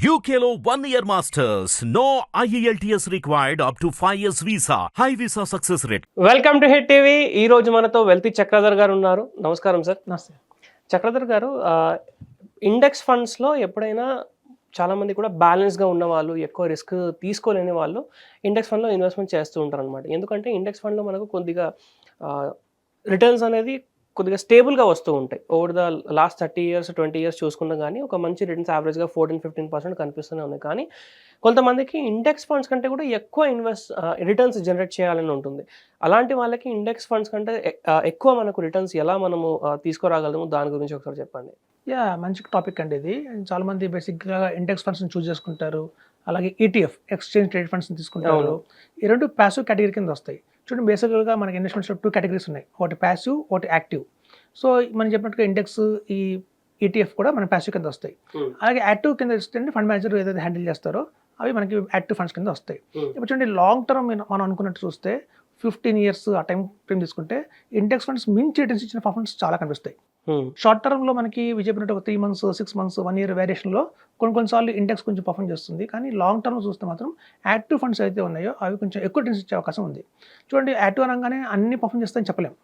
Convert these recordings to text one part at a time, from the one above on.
One year masters. No E IELTS required up to 5 years visa. High visa success rate. Welcome to Hit TV ఈ రోజు మనతో వెల్తి చక్రధర్ గారు ఉన్నారు నమస్కారం sir నమస్తే చక్రధర్ గారు ఆ, ఇండెక్స్ ఫండ్స్లో ఎప్పుడైనా చాలా మంది కూడా బ్యాలెన్స్గా ఉన్న వాళ్ళు ఎక్కువ రిస్క్ తీసుకోలేని వాళ్ళు ఇండెక్స్ ఫండ్లో ఇన్వెస్ట్మెంట్ చేస్తూ ఉంటారు అనమాట ఎందుకంటే ఇండెక్స్ ఫండ్లో మనకు కొద్దిగా రిటర్న్స్ అనేది కొద్దిగా స్టేబుల్గా వస్తూ ఉంటాయి. Over the last thirty years twenty years చూసుకున్నా కానీ ఒక మంచి రిటర్న్స్ యావరేజ్గా ఫోర్టీన్ ఫిఫ్టీన్ పర్సెంట్ కనిపిస్తూనే ఉన్నాయి. కానీ కొంతమందికి ఇండెక్స్ ఫండ్స్ కంటే కూడా ఎక్కువ ఇన్వెస్ట్ రిటర్న్స్ జనరేట్ చేయాలని ఉంటుంది. అలాంటి వాళ్ళకి ఇండెక్స్ ఫండ్స్ కంటే ఎక్కువ మనకు రిటర్న్స్ ఎలా మనము తీసుకురాగలము? దాని గురించి ఒకసారి చెప్పండి. యా మంచి టాపిక్ అండి ఇది. చాలా మంది బేసిక్గా ఇండెక్స్ ఫండ్స్ చూస్ చేసుకుంటారు. అలాగే ఈటీఎఫ్ ఎక్స్చేంజ్ ట్రేడ్ ఫండ్స్ తీసుకుంటారు. ఈ రెండు ప్యాసివ్ కేటగిరీ కింద వస్తాయి. చూడండి బేసిక్గా మనకి ఇన్వెస్ట్మెంట్స్లో టూ కేటగిరీస్ ఉన్నాయి. ఒకటి ప్యాసివ్ ఒకటి యాక్టివ్ సో మనం చెప్పినట్టుగా ఇండెక్స్ ఈ ఈటీఎఫ్ కూడా మన ప్యాసివ్ కింద వస్తాయి. Hmm. అలాగే యాక్టివ్ కింద వస్తే ఫండ్ మేనేజర్ ఏదైతే హ్యాండిల్ చేస్తారో అవి మనకి యాక్టివ్ ఫండ్స్ కింద వస్తాయి. Hmm. ఇప్పుడు చూడండి లాంగ్ టర్మ్ మనం అనుకున్నట్టు చూస్తే ఫిఫ్టీన్ ఇయర్స్ ఆ టైం ఫ్రేమ్ తీసుకుంటే ఇండెక్స్ ఫండ్స్ మించి రిటర్న్స్ ఇచ్చిన పర్ఫార్మెన్స్ చాలా కనిపిస్తాయి. షార్ట్ టర్మ్లో మనకి విజయపడినట్టు ఒక three months six months one year వేరియేషన్లో కొన్ని కొన్నిసార్లు ఇండెక్స్ కొంచెం పర్ఫామ్ చేస్తుంది. కానీ లాంగ్ టర్మ్ చూస్తే మాత్రం యాక్టివ్ ఫండ్స్ అయితే ఉన్నాయో అవి కొంచెం ఎక్కువ రిటర్న్స్ ఇచ్చే అవకాశం ఉంది. చూడండి యాక్టివ్ అనగానే అన్ని పర్ఫామ్ చేస్తాయని చెప్పలేం.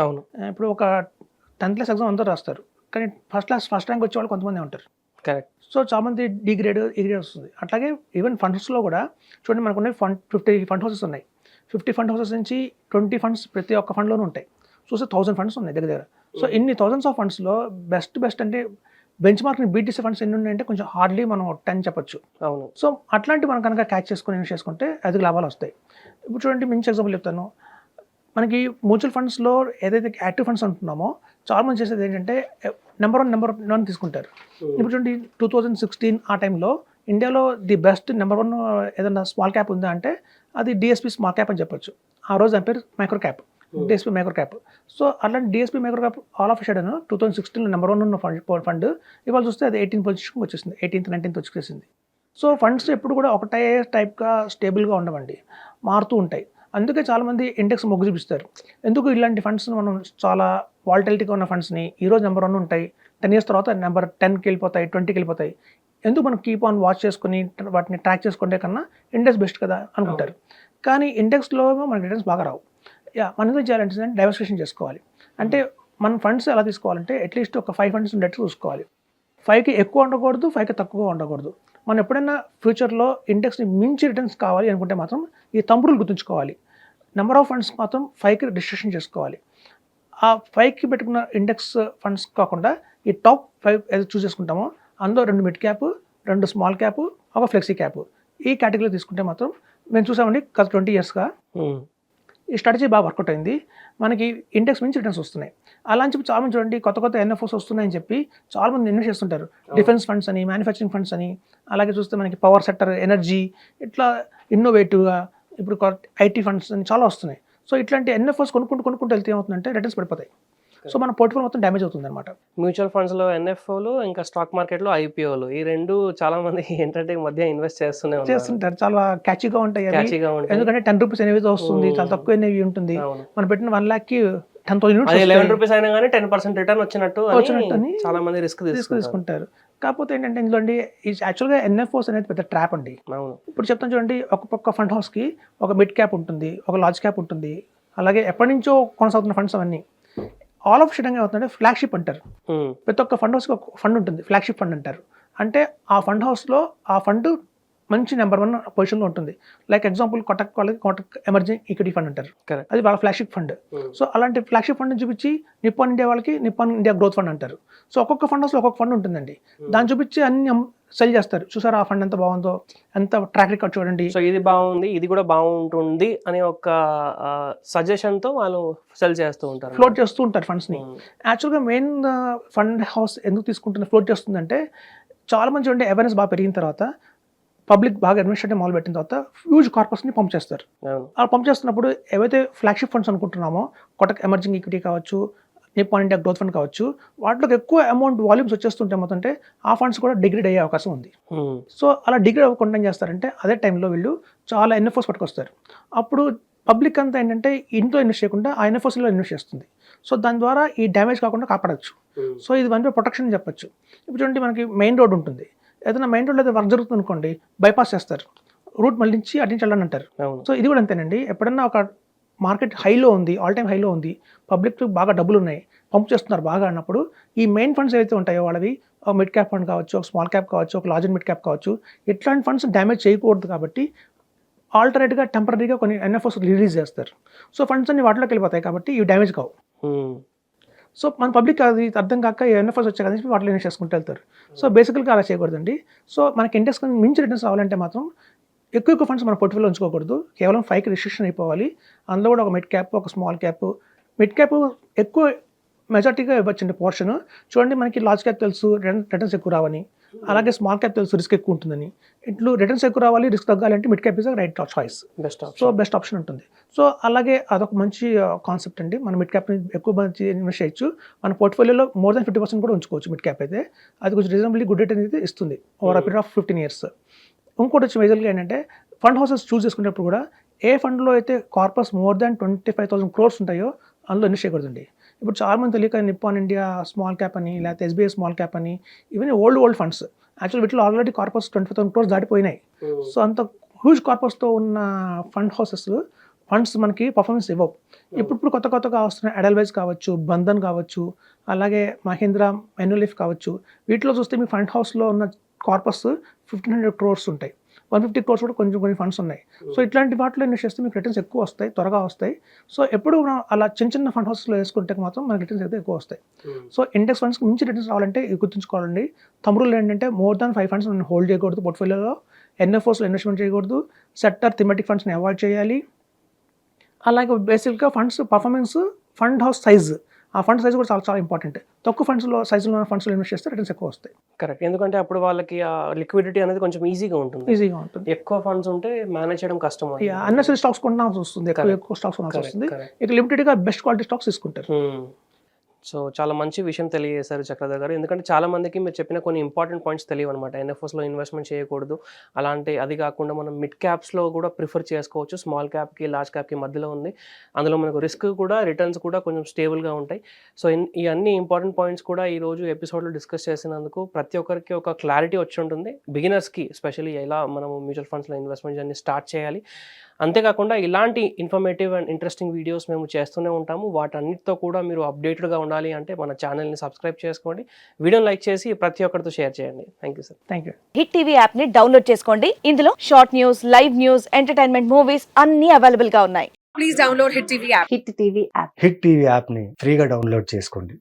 అవును. ఆ, ఇప్పుడు ఒక టెన్త్ క్లాస్ ఎగ్జామ్ అందరూ రాస్తారు. కానీ ఫస్ట్ క్లాస్ ఫస్ట్ ర్యాంక్ వచ్చే వాళ్ళు కొంతమంది ఉంటారు. కరెక్ట్ సో చాలామంది డి గ్రేడ్ ఈ గ్రేడ్ వస్తుంది. అట్లాగే ఈవెన్ ఫండ్స్లో కూడా చూడండి మనకు ఉన్నాయి ఫండ్ ఫిఫ్టీ ఫండ్ హౌసెస్ ఉన్నాయి. ఫిఫ్టీ ఫండ్ హౌసెస్ నుంచి ట్వంటీ ఫండ్స్ ప్రతి ఒక్క ఫండ్లోనూ ఉంటాయి. చూస్తే థౌసండ్ ఫండ్స్ ఉన్నాయి దగ్గర దగ్గర. సో ఇన్ని థౌసండ్స్ ఆఫ్ ఫండ్స్లో బెస్ట్ బెస్ట్ అంటే బెంచ్ మార్క్ని బీట్ చేసే ఫండ్స్ ఎన్ని ఉన్నాయంటే కొంచెం హార్డ్లీ మనం టెన్ చెప్పొచ్చు. అవును. సో అట్లాంటి మనం కనుక క్యాచ్ చేసుకొని ఇన్వెస్ట్ చేసుకుంటే అధిక లాభాలు వస్తాయి. ఇప్పుడు చూడండి మంచి ఎగ్జాంపుల్ చెప్తాను. మనకి మ్యూచువల్ ఫండ్స్లో ఏదైతే యాక్టివ్ ఫండ్స్ అంటున్నామో చాలా మంది చేసేది ఏంటంటే నెంబర్ వన్ నెంబర్ వన్ తీసుకుంటారు. ఇప్పుడు చూడండి టూ థౌజండ్ సిక్స్టీన్ ఆ టైంలో ఇండియాలో ది బెస్ట్ నెంబర్ వన్ ఏదైనా స్మాల్ క్యాప్ ఉందా అంటే అది డిఎస్పి స్మాల్ క్యాప్ అని చెప్పొచ్చు. ఆ రోజు దాని పేరు micro cap DSP micro cap so అలాంటి DSP micro cap all of shed two thousand సిక్స్టీన్లో నెంబర్ వన్ ఉన్న ఫండ్ ఫండ్ ఇవాళ చూస్తే అది ఎయిటీన్ పొజిషన్కి వచ్చేసింది. ఎయిటీన్త్ నైన్టీన్త్ వచ్చేసింది. సో ఫండ్స్ ఎప్పుడు కూడా ఒకటే టైప్గా స్టేబుల్గా ఉండవండి. మారుతూ ఉంటాయి. అందుకే చాలామంది ఇండెక్స్ మొగ్గు చూపిస్తారు. ఎందుకు ఇలాంటి ఫండ్స్ మనం చాలా వాలిటాలిటీగా ఉన్న ఫండ్స్ని ఈరోజు నెంబర్ వన్ ఉంటాయి టెన్ ఇయర్స్ తర్వాత నెంబర్ టెన్కి వెళ్ళిపోతాయి ట్వంటీకి వెళ్ళిపోతాయి. ఎందుకు మనం కీప్ ఆన్ వాచ్ చేసుకుని వాటిని ట్రాక్ చేసుకుంటే కన్నా ఇండెక్స్ బెస్ట్ కదా అనుకుంటారు. కానీ ఇండెక్స్లో మనకి రిటర్న్స్ బాగా రావు. యా మనం ఏం చేయాలంటే డైవర్సిఫికేషన్ చేసుకోవాలి. అంటే మన ఫండ్స్ ఎలా తీసుకోవాలంటే అట్లీస్ట్ ఒక ఫైవ్ ఫండ్స్ ఉండేట్టు చూసుకోవాలి. ఫైవ్కి ఎక్కువ ఉండకూడదు ఫైవ్కి తక్కువ ఉండకూడదు. మనం ఎప్పుడైనా ఫ్యూచర్లో ఇండెక్స్ని మించి రిటర్న్స్ కావాలి అనుకుంటే మాత్రం ఈ తంపుడులు గుర్తుంచుకోవాలి. నెంబర్ ఆఫ్ ఫండ్స్ మాత్రం ఫైవ్కి రిజిస్ట్రేషన్ చేసుకోవాలి. ఆ ఫైవ్కి పెట్టుకున్న ఇండెక్స్ ఫండ్స్ కాకుండా ఈ టాప్ ఫైవ్ ఏదో చూస్ చేసుకుంటామో అందులో రెండు మిడ్ క్యాప్ రెండు స్మాల్ క్యాప్ ఒక ఫ్లెక్సీ క్యాప్ ఈ కేటగిరీలో తీసుకుంటే మాత్రం మేము చూసామండి గత ట్వంటీ ఇయర్స్గా ఈ స్ట్రాటజీ బాగా వర్కౌట్ అయింది. మనకి ఇండెక్స్ నుంచి రిటర్న్స్ వస్తున్నాయి. అలా అని చెప్పి చాలా మంది చూడండి కొత్త కొత్త ఎన్ఎఫ్ఓస్ వస్తున్నాయని చెప్పి చాలా మంది ఇన్వెస్ట్ చేస్తుంటారు. డిఫెన్స్ ఫండ్స్ అని మ్యానుఫ్యాక్చరింగ్ ఫండ్స్ అని అలాగే చూస్తే మనకి పవర్ సెక్టర్ ఎనర్జీ ఇట్లా ఇన్నోవేటివ్గా ఇప్పుడు ఐటీ ఫండ్స్ అని చాలా వస్తున్నాయి. సో ఇట్లాంటి ఎన్ఎఫ్ఓస్ కొనుక్కుంటూ కొనుక్కుంటూ వెళ్తే ఏమవుతుందంటే రిటర్న్స్ పడిపోతాయి. సో మన పోర్ట్ఫోలియో మొత్తం డ్యామేజ్ అవుతుంది అనమాట మ్యూచువల్ ఫండ్స్లో ఎన్ఎఫ్ఓలు ఇంకా స్టాక్ మార్కెట్లో ఐపీఓలు ఈ రెండు చాలా మంది ఏంటంటే ఈ మధ్య ఇన్వెస్ట్ చేస్తూనే ఉన్నారు. చేస్తుంటారు. చాలా క్యాచీగా ఉంటాయి క్యాచీగా ఉంటుంది ఎందుకంటే టెన్ రూపీస్ అనేది వస్తుంది చాలా తక్కువ ఎన్ఏవి ఉంటుంది. మనం పెట్టిన వన్ ల్యాక్కి టెన్ థౌసండ్ లెవెన్ రూపీస్ అయినా కానీ టెన్ పర్సెంట్ రిటర్న్ వచ్చినట్టు చాలా మంది రిస్క్ రిస్క్ తీసుకుంటారు. కాకపోతే ఏంటంటే ఇందులో అండి యాక్చువల్గా ఎన్ఎఫ్ఓస్ అనేది పెద్ద ట్రాప్ అండి. ఇప్పుడు చెప్తాను చూడండి ఒక పక్క ఫండ్ హౌస్కి ఒక మిడ్ క్యాప్ ఉంటుంది ఒక లార్జ్ క్యాప్ ఉంటుంది. అలాగే ఎప్పటి నుంచో కొనసాగుతున్న ఫండ్స్ అవన్నీ. ఆల్ ఆఫ్ షిడంగా అవుతుందంటే ఫ్లాగ్షిప్ అంటారు. ప్రతి ఒక్క ఫండ్ హౌస్కి ఒక ఫండ్ ఉంటుంది. ఫ్లాగ్షిప్ ఫండ్ అంటారు. అంటే ఆ ఫండ్ హౌస్లో ఆ ఫండ్ మంచి నెంబర్ వన్ పొజిషన్లో ఉంటుంది. లైక్ ఎగ్జాంపుల్ కొటక్ వాళ్ళకి కొటక్ ఎమర్జింగ్ ఈక్విటీ ఫండ్ అంటారు. అది వాళ్ళ ఫ్లాగ్షిప్ ఫండ్ Hmm. సో అలాంటి ఫ్లాగ్షిప్ ఫండ్ చూపించి నిప్పాన్ ఇండియా వాళ్ళకి నిప్పాన్ ఇండియా గ్రోత్ ఫండ్ అంటారు. సో ఒక్కొక్క ఫండ్ హౌస్లో ఒక్కొక్క ఫండ్ ఉంటుందండి. దాన్ని చూపించి అన్ని సెల్ చేస్తారు. చూసారా ఆ ఫండ్ ఎంత బాగుందో? ఎంత ట్రాక్ రికార్డ్ చూడండి. సో ఇది బాగుంది ఇది కూడా బాగుంటుంది అనే ఒక సజెషన్తో వాళ్ళు సెల్ చేస్తూ ఉంటారు. ఫ్లోట్ చేస్తూ ఉంటారు ఫండ్స్ని ఉమ్, యాక్చువల్గా మెయిన్ ఫండ్ హౌస్ ఎందుకు తీసుకుంటున్న ఫ్లోట్ చేస్తుందంటే చాలా మంది చూడండి అవేర్నెస్ బాగా పెరిగిన తర్వాత పబ్లిక్ బాగా అడ్మినిస్ట్రేటివ్ మొదలు పెట్టిన తర్వాత హ్యూజ్ కార్పొరేట్స్ని పంప్ చేస్తారు. అలా పంప్ చేస్తున్నప్పుడు ఏవైతే ఫ్లాగ్షిప్ ఫండ్స్ అనుకుంటున్నామో కొటక్ ఎమర్జింగ్ ఈక్విటీ కావచ్చు నిప్పాన్ ఇండియా గ్రోత్ ఫండ్ కావచ్చు వాటిలోకి ఎక్కువ అమౌంట్ వాల్యూమ్స్ వచ్చేస్తుంటే మొత్తంటే ఆ ఫండ్స్ కూడా డిగ్రేడ్ అయ్యే అవకాశం ఉంది. సో అలా డిగ్రేడ్ అవ్వకుండా ఏం చేస్తారంటే అదే టైంలో వీళ్ళు చాలా ఎన్ఎఫ్ఓస్ పట్టుకొస్తారు. అప్పుడు పబ్లిక్ అంతా ఏంటంటే ఇంట్లో ఇన్వెస్ట్ చేయకుండా ఆ ఎన్ఎఫ్ఓస్లో ఇన్వెస్ట్ చేస్తుంది. సో దాని ద్వారా ఈ డ్యామేజ్ కాకుండా కాపాడచ్చు. సో ఇది వన్ ప్రొటెక్షన్ చెప్పొచ్చు. ఇప్పుడు చూడండి మనకి మెయిన్ రోడ్ ఉంటుంది. ఏదైనా మెయిన్ రోడ్లో వర్క్ జరుగుతుంది అనుకోండి బైపాస్ చేస్తారు. రూట్ మళ్ళించి అటు నుంచి వెళ్ళండి అంటారు సో ఇది కూడా అంతేనండి. ఎప్పుడన్నా ఒక మార్కెట్ హైలో ఉంది ఆల్ టైమ్ హైలో ఉంది పబ్లిక్ బాగా డబ్బులు ఉన్నాయి పంప్ చేస్తున్నారు బాగా అన్నప్పుడు ఈ మెయిన్ ఫండ్స్ ఏవైతే ఉంటాయో వాళ్ళవి ఒక మిడ్ క్యాప్ ఫండ్ కావచ్చు ఒక స్మాల్ క్యాప్ కావచ్చు ఒక లార్జ్ అండ్ మిడ్ క్యాప్ కావచ్చు ఇట్లాంటి ఫండ్స్ డ్యామేజ్ చేయకూడదు కాబట్టి ఆల్టర్నేట్గా టెంపరీగా కొన్ని ఎన్ఎఫ్ఓస్ రిలీజ్ చేస్తారు. సో ఫండ్స్ అన్ని వాటిలోకి వెళ్ళిపోతాయి కాబట్టి ఇవి డ్యామేజ్ కావు. సో మన పబ్లిక్ అది అర్థం కాక ఎన్ఎఫ్ఎస్ వచ్చాయి కదా వాటిలో ఇన్వెస్ట్ చేసుకుంటూ వెళ్తారు. సో బేసికల్గా అలా చేయకూడదండి. సో మనకి ఇంట్రెస్ట్ మించి రిటర్న్స్ రావాలంటే మాత్రం ఎక్కువ ఎక్కువ ఫండ్స్ మన పోర్ట్ఫోలియో ఉంచుకోకూడదు. కేవలం ఫైవ్కి రిస్ట్రిక్షన్ అయిపోవాలి. అందులో కూడా ఒక మిడ్ క్యాప్ ఒక స్మాల్ క్యాప్. మిడ్ క్యాప్ ఎక్కువ మెజార్టీగా ఇవ్వచ్చండి పోర్షన్. చూడండి మనకి లార్జ్ క్యాప్ తెలుసు రిటర్న్స్ ఎక్కువ రావని. అలాగే స్మాల్ క్యాప్ తెలుసు రిస్క్ ఎక్కువ ఉంటుందని. ఇట్లు రిటర్న్స్ ఎక్కువ రావాలి రిస్క్ తగ్గాలి అంటే mid cap is right choice best so best option ఉంటుంది. సో అలాగే అదొక మంచి కాన్సెప్ట్ అండి. మన మిడ్ క్యాప్ ఎక్కువ మంచి ఇన్వెస్ట్ చేయొచ్చు. మన పోర్ట్ఫోలియోలో మోర్ దాన్ ఫిఫ్టీ పర్సెంట్ కూడా ఉంచుకోవచ్చు మిడ్ క్యాప్ అయితే. అది కొంచెం రీజనబుల్లీ గుడ్ రేట్ అనేది ఇస్తుంది over period of fifteen years ఇంకోటి వచ్చి మేజర్గా ఏంటంటే ఫండ్ హౌసెస్ చూస్ చేసుకునేటప్పుడు కూడా ఏ ఫండ్లో అయితే corpus more than twenty five thousand crores ఉంటాయో అందులో ఇన్వెస్ట్ చేయకూడదండి. ఇప్పుడు చాలా మంది తెలియక నిప్పాన్ ఇండియా స్మాల్ క్యాప్ అని లేకపోతే ఎస్బీఐ స్మాల్ క్యాప్ అని ఇవన్నీ ఓల్డ్ ఓల్డ్ ఫండ్స్. యాక్చువల్ వీటిలో already corpus twenty five thousand crores దాటిపోయినాయి so అంత హ్యూజ్ కార్పస్తో ఉన్న ఫండ్ హౌసెస్ ఫండ్స్ మనకి పర్ఫార్మెన్స్ ఇవ్వవు. ఇప్పుడు ఇప్పుడు కొత్త కొత్తగా వస్తున్న అడల్వైజ్ కావచ్చు బంధన్ కావచ్చు అలాగే మహీంద్రా ఎన్యులిఫ్ కావచ్చు వీటిలో చూస్తే మీ ఫండ్ హౌస్లో ఉన్న కార్పస్ ఫిఫ్టీన్ హండ్రెడ్ క్రోర్స్ ఉంటాయి. వన్ ఫిఫ్టీ క్రోర్స్ కూడా కొంచెం కొన్ని ఫండ్స్ ఉన్నాయి. సో ఇట్లాంటి వాటిలో ఇన్వెస్ట్ చేస్తే మీకు రిటర్న్స్ ఎక్కువ వస్తాయి త్వరగా వస్తాయి. సో ఎప్పుడు మనం అలా చిన్న చిన్న ఫండ్ హౌస్లో వేసుకుంటే మాత్రం మనకి రిటర్న్స్ అయితే ఎక్కువ వస్తాయి. సో ఇండెక్స్ ఫండ్స్కి మించి రిటర్న్స్ రావాలంటే గుర్తుంచుకోవాలండి. తమ్ముళ్ళు ఏంటంటే మోర్ దాన్ ఫైవ్ ఫండ్స్ మనం హోల్డ్ చేయకూడదు పోర్ట్ఫోలియోలో ఎన్ఎఫ్ఓస్లో ఇన్వెస్ట్మెంట్ చేయకూడదు. సెక్టర్ థిమెటిక్ ఫండ్స్ని అవాయిడ్ చేయాలి. అలాగే బేసిక్గా funds performance fund house size ఆ ఫండ్ సైజ్ కూడా చాలా చాలా ఇంపార్టెంట్. తక్కువ ఫండ్స్లో సైజులో ఉన్న ఫండ్స్లో ఇన్వెస్ట్ చేస్తే రిటర్న్స్ ఎక్కువ వస్తాయి. కరెక్ట్. ఎందుకంటే అప్పుడు వాళ్ళకి ఆ లిక్విడిటీ అనేది కొంచెం ఈజీగా ఉంటుంది. ఈజీగా ఉంటుంది. ఎక్కువ ఫండ్స్ ఉంటే మేనేజ్ చేయడం కష్టం. అన్నెసరీ స్టాక్స్ కొనాల్సి వస్తుంది. ఎక్కువ స్టాక్స్ కొనాల్సి వస్తుంది. ఇక లిమిటెడ్గా బెస్ట్ క్వాలిటీ స్టాక్స్ తీసుకుంటారు. సో చాలా మంచి విషయం తెలియజేశారు చక్రధర్ గారు. ఎందుకంటే చాలా మందికి మీరు చెప్పిన కొన్ని ఇంపార్టెంట్ పాయింట్స్ తెలియవు అనమాట ఎన్ఎఫ్ఎస్లో ఇన్వెస్ట్మెంట్ చేయకూడదు. అలాంటి అది కాకుండా మనం మిడ్ క్యాప్స్లో కూడా ప్రిఫర్ చేసుకోవచ్చు. స్మాల్ క్యాప్కి లార్జ్ క్యాప్కి మధ్యలో ఉంది. అందులో మనకు రిస్క్ కూడా రిటర్న్స్ కూడా కొంచెం స్టేబుల్గా ఉంటాయి. సో ఈ అన్ని ఇంపార్టెంట్ పాయింట్స్ కూడా ఈ రోజు ఎపిసోడ్లో డిస్కస్ చేసినందుకు ప్రతి ఒక్కరికి ఒక క్లారిటీ వచ్చి ఉంటుంది. బిగినర్స్కి స్పెషల్లీ ఎలా మనము మ్యూచువల్ ఫండ్స్లో ఇన్వెస్ట్మెంట్ జర్నీ స్టార్ట్ చేయాలి. అంతేకాకుండా ఇలాంటి ఇన్ఫర్మేటివ్ అండ్ ఇంట్రెస్టింగ్ వీడియోస్ మేము చేస్తూనే ఉంటాము. వాటన్నిటితో కూడా మీరు అప్డేటెడ్గా ఉండాలి అంటే మన ఛానల్ని సబ్స్క్రైబ్ చేసుకోండి. వీడియోని లైక్ చేసి ప్రతి ఒక్కరితో షేర్ చేయండి. Thank you sir thank you Hit TV యాప్ని డౌన్లోడ్ చేసుకోండి. ఇందులో short news live news entertainment movies అన్ని అవైలబుల్గా ఉన్నాయి. Please download Hit TV app Hit TV app Hit TV యాప్ని ఫ్రీగా డౌన్లోడ్ చేసుకోండి.